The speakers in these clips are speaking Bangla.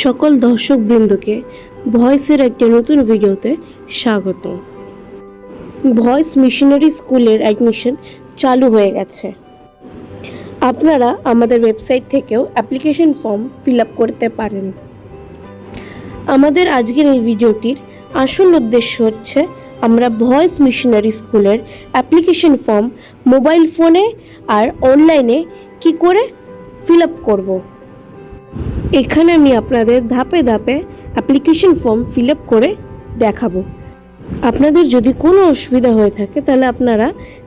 সকল দর্শক বৃন্দকে ভয়েসের একটি নতুন ভিডিওতে স্বাগত। ভয়েস মিশনারি স্কুলের অ্যাডমিশন চালু হয়ে গেছে। আপনারা আমাদের ওয়েবসাইট থেকেও অ্যাপ্লিকেশন ফর্ম ফিল আপ করতে পারেন। আমাদের আজকের এই ভিডিওটির আসল উদ্দেশ্য হচ্ছে, আমরা ভয়েস মিশনারি স্কুলের অ্যাপ্লিকেশন ফর্ম মোবাইল ফোনে আর অনলাইনে কি করে ফিল আপ করব। এখানে আমি আপনাদের ধাপে ধাপে অ্যাপ্লিকেশন ফর্ম ফিল আপ করে দেখাবো। আপনাদের যদি কোনো অসুবিধা হয়ে থাকে, তাহলে আপনারা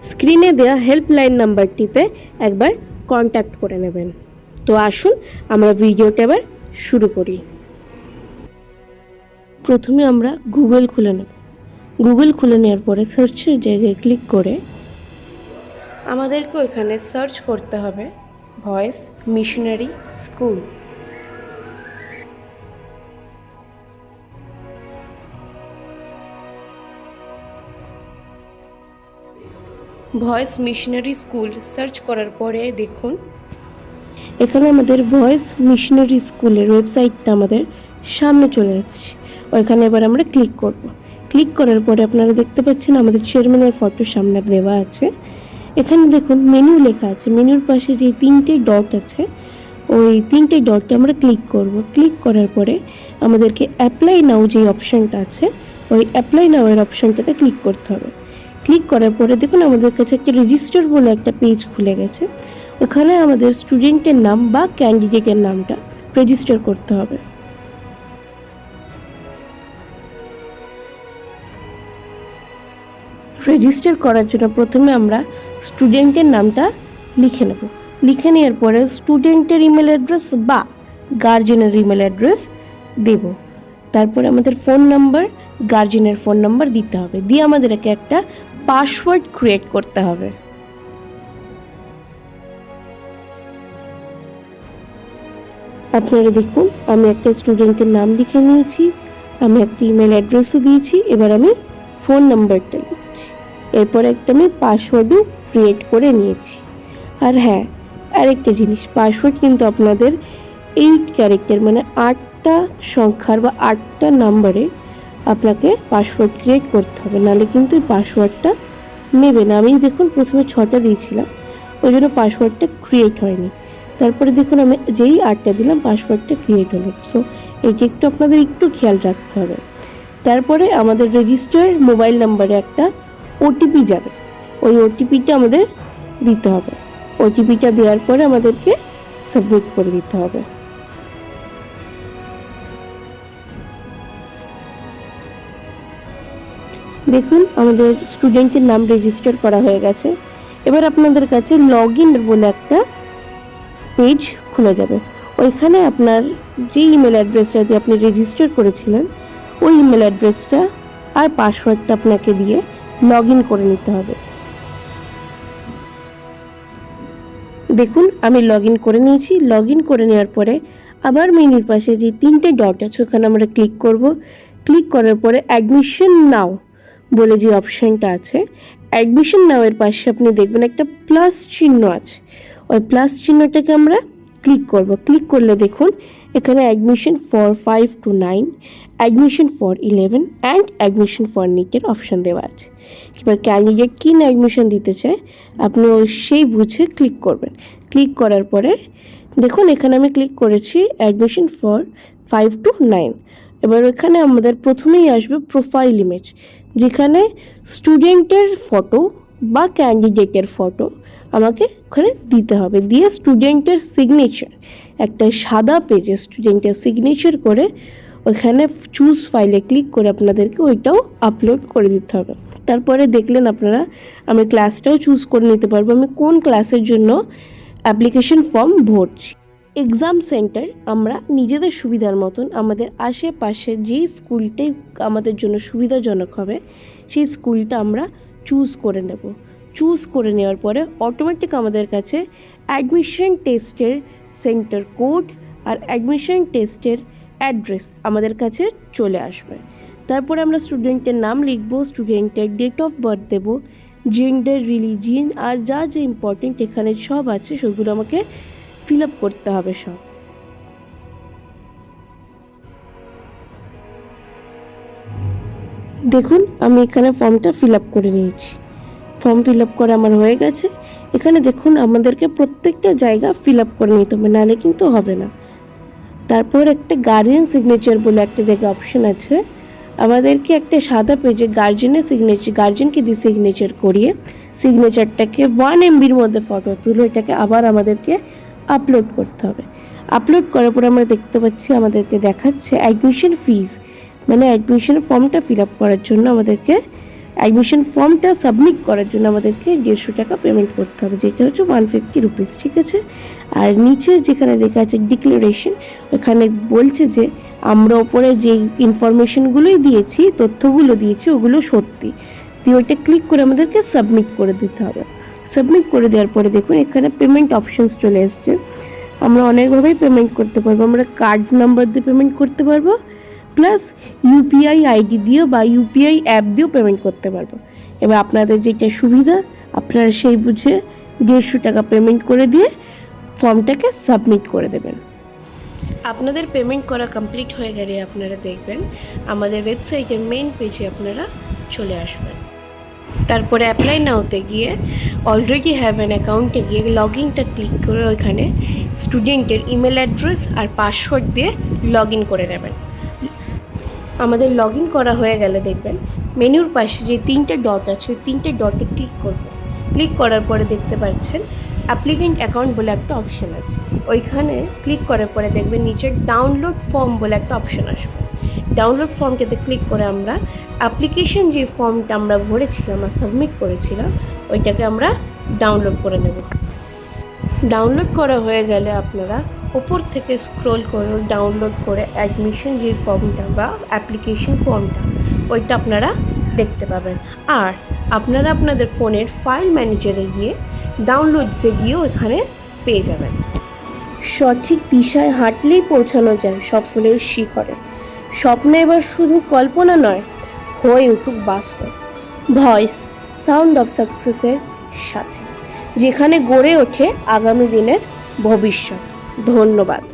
স্ক্রিনে দেওয়া হেল্পলাইন নাম্বারটিতে একবার কন্ট্যাক্ট করে নেবেন। তো আসুন, আমরা ভিডিওটা এবার শুরু করি। প্রথমে আমরা গুগল খুলে নেব। গুগল খুলে নেওয়ার পরে সার্চের জায়গায় ক্লিক করে আমাদেরকেও এখানে সার্চ করতে হবে। Voice missionary school voice missionary school search করার পরে দেখুন। এখানে আমাদের ভয়েস মিশনারি স্কুলের ওয়েবসাইটটা আমাদের সামনে চলে যাচ্ছে ওইখানে এবার আমরা ক্লিক করব। ক্লিক করার পরে আপনারা দেখতে পাচ্ছেন আমাদের চেয়ারম্যানের ফটো সামনে দেওয়া আছে। এখানে দেখুন মেনু লেখা আছে। মেনুর পাশে যে তিনটে ডট আছে, ওই তিনটে ডটে আমরা ক্লিক করব। ক্লিক করার পরে আমাদেরকে অ্যাপ্লাই নাও যে অপশানটা আছে, ওই অ্যাপ্লাই নাও এর অপশানটাতে ক্লিক করতে হবে। ক্লিক করার পরে দেখুন আমাদের কাছে একটা রেজিস্টার বলে একটা পেজ খুলে গেছে। ওখানে আমাদের স্টুডেন্টের নাম বা ক্যান্ডিডেটের নামটা রেজিস্টার করতে হবে। রেজিস্টার করার জন্য প্রথমে আমরা স্টুডেন্টের নামটা লিখে নেব। লিখে নেওয়ার পরে স্টুডেন্টের ইমেল অ্যাড্রেস বা গার্জেনের ইমেল অ্যাড্রেস দেব। তারপরে আমাদের ফোন নাম্বার গার্জেনের ফোন নাম্বার দিতে হবে। দিয়ে আমাদেরকে একটা পাসওয়ার্ড ক্রিয়েট করতে হবে। আপনারা দেখুন, আমি একটা স্টুডেন্টের নাম লিখে নিয়েছি, আমি একটা ইমেল অ্যাড্রেসও দিয়েছি, এবার আমি ফোন নাম্বারটা লিখছি এরপর একটা আমি পাসওয়ার্ডও ক্রিয়েট করে নিয়েছি। আর হ্যাঁ আরেকটা জিনিস পাসওয়ার্ড কিন্তু আপনাদের এইট ক্যারেক্টার মানে আটটা সংখ্যার বা আটটা নাম্বারে আপনাকে পাসওয়ার্ড ক্রিয়েট করতে হবে। নাহলে কিন্তু পাসওয়ার্ডটা নেবে না। আমি দেখুন প্রথমে ছটা দিয়েছিলাম, ওই জন্য পাসওয়ার্ডটা ক্রিয়েট হয়নি। তারপরে দেখুন আমি যেই আটটা দিলাম পাসওয়ার্ডটা ক্রিয়েট হলো। সো এইটা একটু আপনাদের একটু খেয়াল রাখতে হবে। তারপরে আমাদের রেজিস্টার মোবাইল নাম্বারে একটা ওটিপি যাবে। ওই ওটিপিটা আমাদের দিতে হবে। ওটিপিটা দেওয়ার পরে আমাদেরকে সাবমিট করে দিতে হবে। দেখুন, আমাদের স্টুডেন্টের নাম রেজিস্টার করা হয়ে গেছে। এবার আপনাদের কাছে লগ ইন বলে একটা পেজ খুলে যাবে। ওইখানে আপনার যে ইমেল অ্যাড্রেসটা দিয়ে আপনি রেজিস্টার করেছিলেন, ওই ইমেল অ্যাড্রেসটা আর পাসওয়ার্ডটা আপনাকে দিয়ে লগ ইন করে নিতে হবে। দেখুন, আমি লগ ইন করে নিয়েছি। লগ ইন করে নেওয়ার পরে আবার মেনুর পাশে যে তিনটে ডট আছে, ওখানে আমরা ক্লিক করব। ক্লিক করার পরে অ্যাডমিশন নাও বলে যে অপশানটা আছে অ্যাডমিশন নাওয়ের পাশে আপনি দেখবেন একটা প্লাস চিহ্ন আছে। ওই প্লাস চিহ্নটাকে আমরা ক্লিক করব। ক্লিক করলে দেখুন, এখানে admission for five to nine admission for eleven and admission for নিটের option দেওয়া আছে। এবার ক্যান্ডিডেট কী না অ্যাডমিশন দিতে চায়, আপনি ওই সেই বুঝে ক্লিক করবেন। ক্লিক করার পরে, দেখুন এখানে আমি ক্লিক করেছি admission for five two nine এবার এখানে আমাদের প্রথমেই আসবে প্রোফাইল ইমেজ যেখানে স্টুডেন্টের ফটো বা ক্যান্ডিডেটের ফটো আমাকে ওখানে দিতে হবে। দিয়ে স্টুডেন্টের সিগনেচার একটা সাদা পেজে স্টুডেন্টের সিগনেচার করে ওখানে চুজ ফাইলে ক্লিক করে আপনাদেরকে ওইটাও আপলোড করে দিতে হবে। তারপরে দেখলেন আপনারা, আমি ক্লাসটাও চুজ করে নিতে পারব। আমি কোন ক্লাসের জন্য অ্যাপ্লিকেশন ফর্ম ভরছি? এক্সাম সেন্টার আমরা নিজেদের সুবিধার মতন আমাদের আশেপাশে যেই স্কুলটাই আমাদের জন্য সুবিধাজনক হবে, সেই স্কুলটা আমরা চুজ করে নেব। চুজ করে নেওয়ার পরে অটোমেটিক আমাদের কাছে অ্যাডমিশন টেস্টের সেন্টার কোড আর অ্যাডমিশন টেস্টের অ্যাড্রেস আমাদের কাছে চলে আসবে। তারপরে আমরা স্টুডেন্টের নাম লিখব স্টুডেন্টের ডেট অফ বার্থ দেবো জেন্ডার রিলিজিয়ন আর যা যা ইম্পর্টেন্ট এখানে সব আছে সেগুলো আমাকে ফিল আপ করতে হবে সব। দেখুন, আমি এখানে ফর্মটা ফিল আপ করে নিয়েছি। ফর্ম ফিল আপ করে আমার হয়ে গেছে। এখানে দেখুন, আমাদেরকে প্রত্যেকটা জায়গা ফিল আপ করে নিতে হবে, নাহলে কিন্তু হবে না। তারপর একটা গার্জিয়ান সিগনেচার বলে একটা জায়গা অপশন আছে। আমাদেরকে একটা সাদা পেজে গার্জেনের সিগনেচার গার্জেনকে দিয়ে সিগনেচার করিয়ে সিগনেচারটাকে ওয়ান এমবির মধ্যে ফটো তুলে, এটাকে আবার আমাদেরকে আপলোড করতে হবে। আপলোড করার পর আমরা দেখতে পাচ্ছি আমাদেরকে দেখাচ্ছে অ্যাডমিশন ফিস মানে অ্যাডমিশন ফর্মটা ফিল আপ করার জন্য আমাদেরকে অ্যাডমিশন ফর্মটা সাবমিট করার জন্য আমাদেরকে দেড়শো টাকা পেমেন্ট করতে হবে, যেটা হচ্ছে ওয়ান ফিফটি রুপিস ঠিক আছে? আর নিচে যেখানে লেখা আছে ডিক্লারেশন ওখানে বলছে যে আমরা ওপরে যে ইনফরমেশনগুলোই দিয়েছি, তথ্যগুলো দিয়েছি, ওগুলো সত্যি। দিয়ে ওইটা ক্লিক করে আমাদেরকে সাবমিট করে দিতে হবে। সাবমিট করে দেওয়ার পরে দেখুন, এখানে পেমেন্ট অপশনস চলে এসছে। আমরা অনেকভাবেই পেমেন্ট করতে পারব। আমরা কার্ড নাম্বার দিয়ে পেমেন্ট করতে পারব প্লাস ইউপিআই আইডি দিয়েও বা ইউপিআই অ্যাপ দিয়েও পেমেন্ট করতে পারব। এবার আপনাদের যেটা সুবিধা, আপনারা সেই বুঝে দেড়শো টাকা পেমেন্ট করে দিয়ে ফর্মটাকে সাবমিট করে দেবেন। আপনাদের পেমেন্ট করা কমপ্লিট হয়ে গেলে আপনারা দেখবেন, আমাদের ওয়েবসাইটের মেন পেজে আপনারা চলে আসবেন। তারপরে অ্যাপ্লাই নাওতে গিয়ে অলরেডি হ্যাভ অ্যান অ্যাকাউন্টে গিয়ে লগ ইনটা ক্লিক করে ওইখানে স্টুডেন্টের ইমেল অ্যাড্রেস আর পাসওয়ার্ড দিয়ে লগ ইন করে নেবেন। আমাদের লগ ইন করা হয়ে গেলে দেখবেন মেনুর পাশে যে তিনটে ডট আছে, ওই তিনটে ডটে ক্লিক করবেন। ক্লিক করার পরে দেখতে পাচ্ছেন অ্যাপ্লিকেন্ট অ্যাকাউন্ট বলে একটা অপশন আছে। ওইখানে ক্লিক করার পরে দেখবেন নিচে ডাউনলোড ফর্ম বলে একটা অপশন আসবে। ডাউনলোড ফর্মটাতে ক্লিক করে আমরা অ্যাপ্লিকেশন যে ফর্মটা আমরা ভরেছিলাম আর সাবমিট করেছিলাম ওইটাকে আমরা ডাউনলোড করে নেব ডাউনলোড করা হয়ে গেলে আপনারা ওপর থেকে স্ক্রল করে ডাউনলোড করে অ্যাডমিশন যে ফর্মটা বা অ্যাপ্লিকেশন ফর্মটা ওইটা আপনারা দেখতে পাবেন আর আপনারা আপনাদের ফোনের ফাইল ম্যানেজারে গিয়ে ডাউনলোডসে গিয়েও এখানে পেয়ে যাবেন সঠিক দিশায় হাঁটলেই পৌঁছানো যায় সফলের শিখরে স্বপ্ন এবার শুধু কল্পনা নয়, হয়ে উঠুক বাস্তব। ভয়েস, সাউন্ড অফ সাকসেসের সাথে, যেখানে গড়ে ওঠে আগামী দিনের ভবিষ্যৎ। ধন্যবাদ।